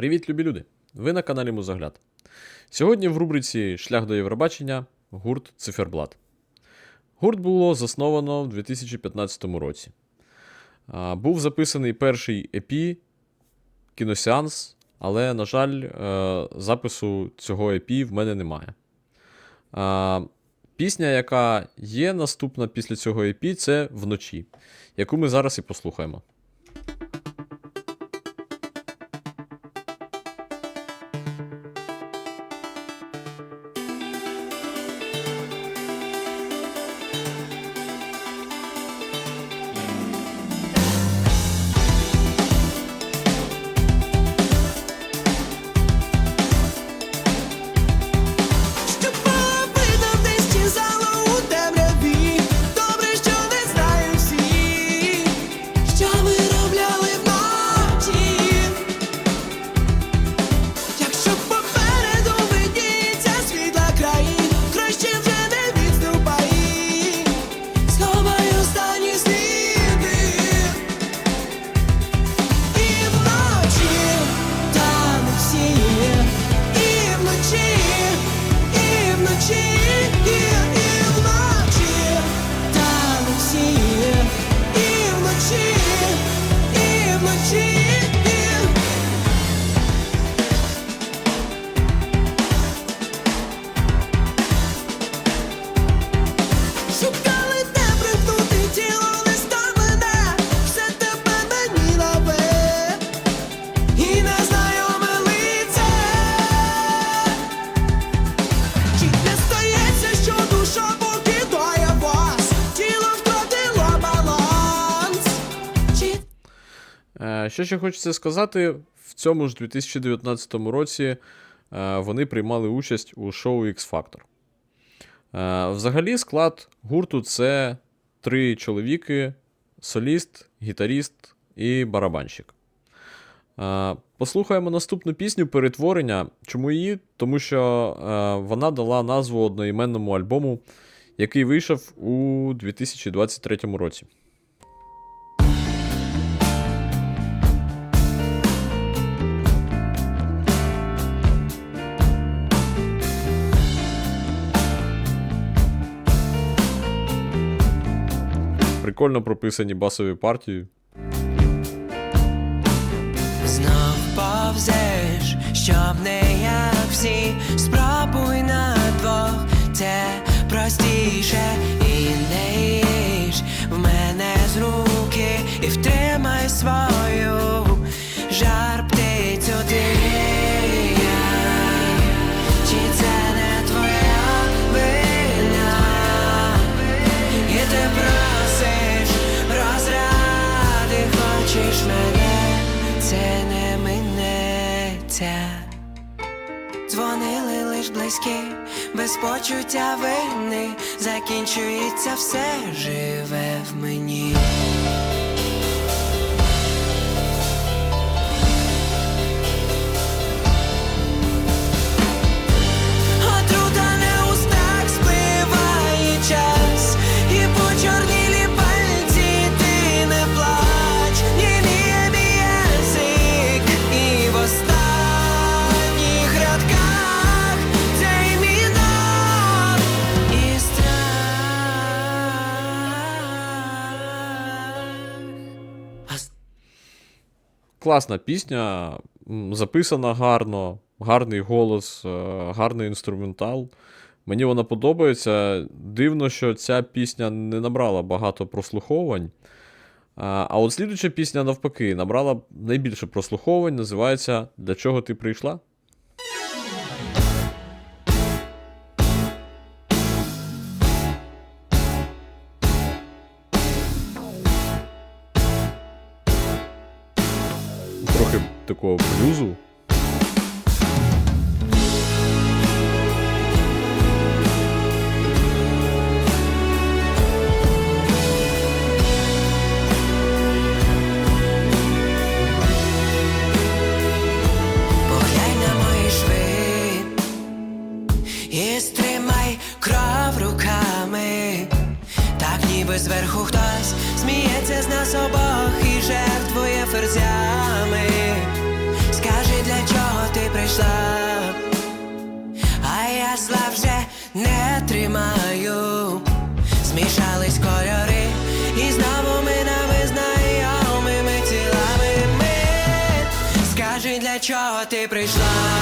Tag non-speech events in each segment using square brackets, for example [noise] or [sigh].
Привіт, любі люди! Ви на каналі Музогляд. Сьогодні в рубриці Шлях до Євробачення гурт Циферблат. Гурт було засновано в 2015 році. Був записаний перший EP кіносеанс, але, на жаль, е, запису цього EP в мене немає. Пісня, яка є наступна після цього EP, це вночі, яку ми зараз і послухаємо. Е, Що ще хочеться сказати, в цьому ж 2019 році е, вони приймали участь у шоу X Factor. Е, Взагалі, склад гурту це три чоловіки: соліст, гітаріст і барабанщик. Е, Послухаємо наступну пісню Перетворення. Чому її? Тому що вона дала назву одноіменному альбому, який вийшов у 2023 році. Прикольно прописані басові партії. Знов повзеш, щоб не як всі, спробуй на двох, це простіше і не їж. В мене з руки і втримай свою минеться. Дзвонили лиш близькі, без почуття вини, закінчується все живе в мені. Класна пісня, записана гарно, гарний голос, е, гарний інструментал. Мені вона подобається. Дивно, що ця пісня не набрала багато прослуховань. А а от слідуча пісня, навпаки, набрала найбільше прослуховань, називається Для чого ти прийшла? ficou abuso? Чого ти прийшла?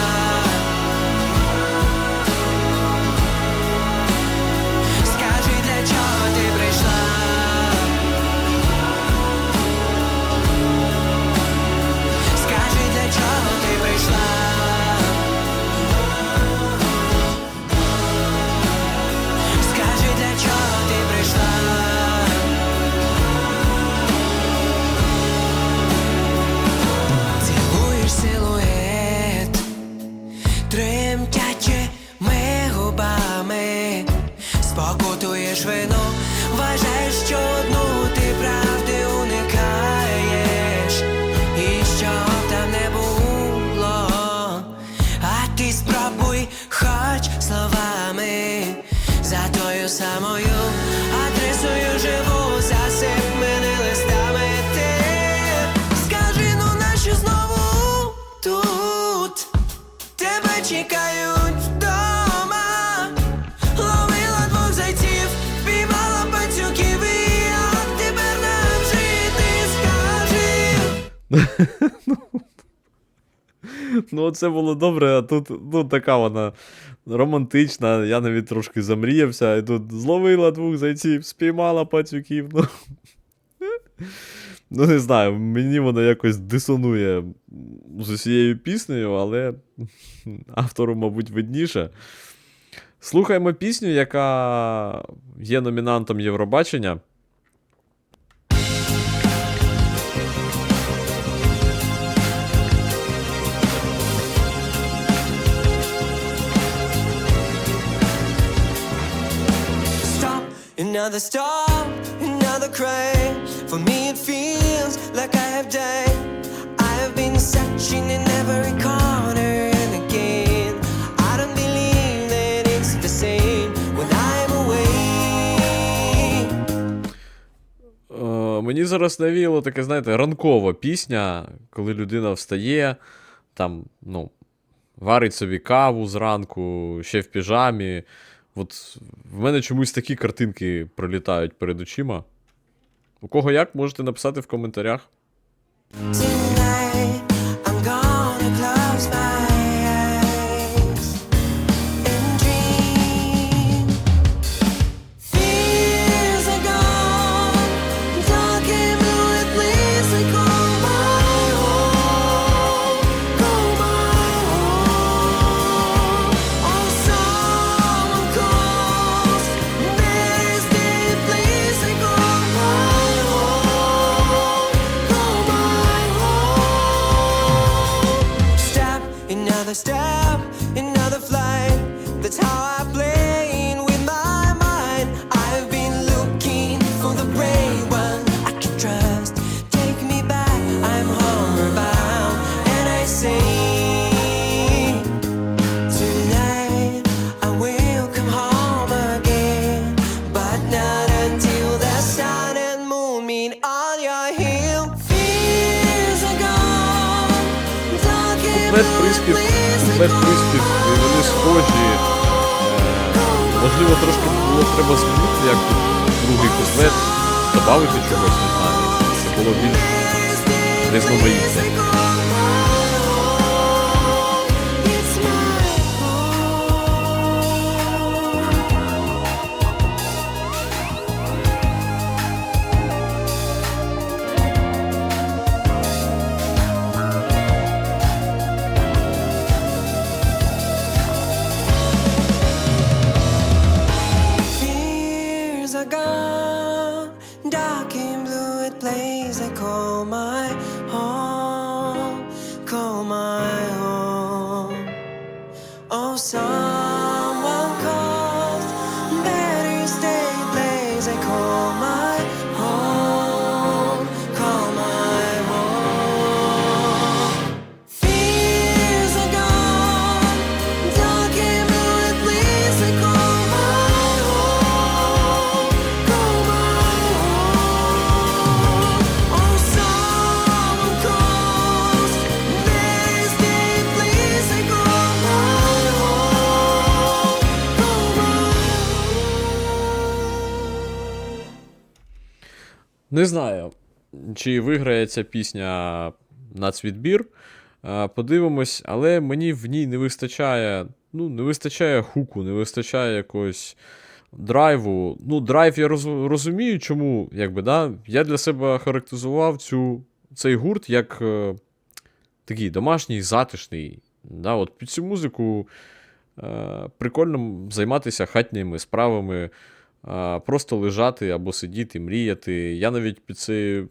Самою адресою живу, засипмени листами ти. Скажи, ну нащо знову тут? Тебе чекають вдома. Ловила двох зайців, піймала пацюків, тепер нам жити, скажи. [laughs] Ну, це було добре, а тут ну, така вона романтична. Я навіть трошки замріявся, і тут зловила двох зайців, спіймала пацюків. Ну, ну не знаю, мені вона якось дисонує з усією піснею, але автору, мабуть, видніше. Слухаємо пісню, яка є номінантом Євробачення. Another stop, another cry. For me, it feels like I have died. I have been searching in every corner and again. I don't believe that it's the same when I'm away. Е, мені зараз навіяло таке, знаєте, ранкова пісня, коли людина встає, там, ну, варить собі каву зранку, ще в піжамі. От в мене чомусь такі картинки пролітають перед очима. У кого як, можете написати в коментарях. Dark and приспів, куплет приспів, і вони схожі. Е, можливо, трошки було треба змінити, як другий куплет, додати чогось, не знаю. Це було більш різноманітне. Не знаю, чи виграє ця пісня нацвідбір. Е, Подивимось, але мені в ній не вистачає. Ну, не вистачає хуку, не вистачає якогось драйву. Ну, драйв я роз, розумію, чому, якби, да? Я для себе характеризував цю, цей гурт як е, такий домашній, затишний. Да? От під цю музику е, прикольно займатися хатніми справами, просто лежати або сидіти, мріяти. Я навіть під цей,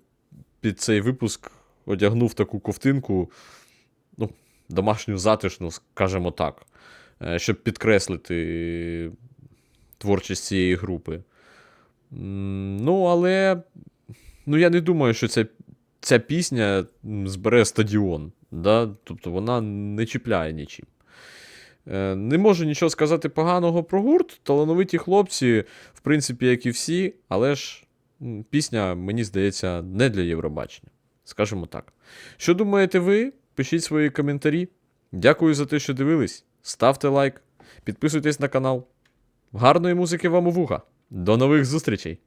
під цей випуск одягнув таку ковтинку, ну, домашню затишну, скажімо так, е, щоб підкреслити творчість цієї групи. Ну, але ну, я не думаю, що ця, ця пісня збере стадіон. Да? Тобто вона не чіпляє нічим. Е, Не можу нічого сказати поганого про гурт. Талановиті хлопці, в принципі, як і всі, але ж пісня, мені здається, не для Євробачення. Скажімо так. Що думаєте ви? Пишіть свої коментарі. Дякую за те, що дивились. Ставте лайк, підписуйтесь на канал. Гарної музики вам у вуха. До нових зустрічей!